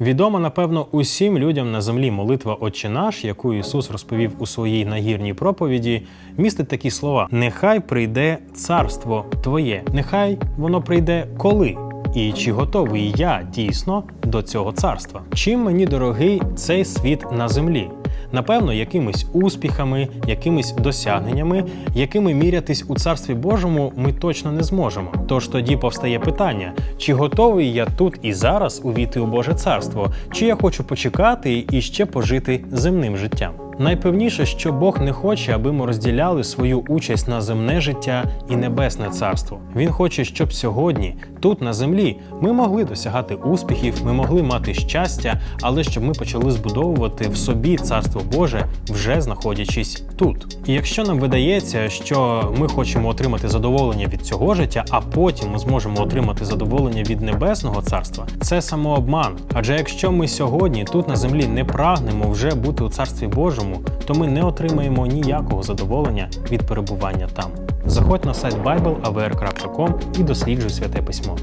Відома, напевно, усім людям на землі молитва Отче наш, яку Ісус розповів у своїй нагірній проповіді, містить такі слова: Нехай прийде царство Твоє, нехай воно прийде коли. І чи готовий я дійсно до цього царства? Чим мені дорогий цей світ на землі? Напевно, якимись успіхами, якимись досягненнями, якими мірятись у царстві Божому, ми точно не зможемо. Тож тоді повстає питання: чи готовий я тут і зараз увійти у Боже царство, чи я хочу почекати і ще пожити земним життям? Найпевніше, що Бог не хоче, аби ми розділяли свою участь на земне життя і небесне царство. Він хоче, щоб сьогодні, тут на землі, ми могли досягати успіхів, ми могли мати щастя, але щоб ми почали збудовувати в собі царство Боже, вже знаходячись тут. І якщо нам видається, що ми хочемо отримати задоволення від цього життя, а потім ми зможемо отримати задоволення від небесного царства, це самообман. Адже якщо ми сьогодні тут на землі не прагнемо вже бути у царстві Божому, то ми не отримаємо ніякого задоволення від перебування там. Заходь на сайт BibleAWR.com і досліджуй святе письмо.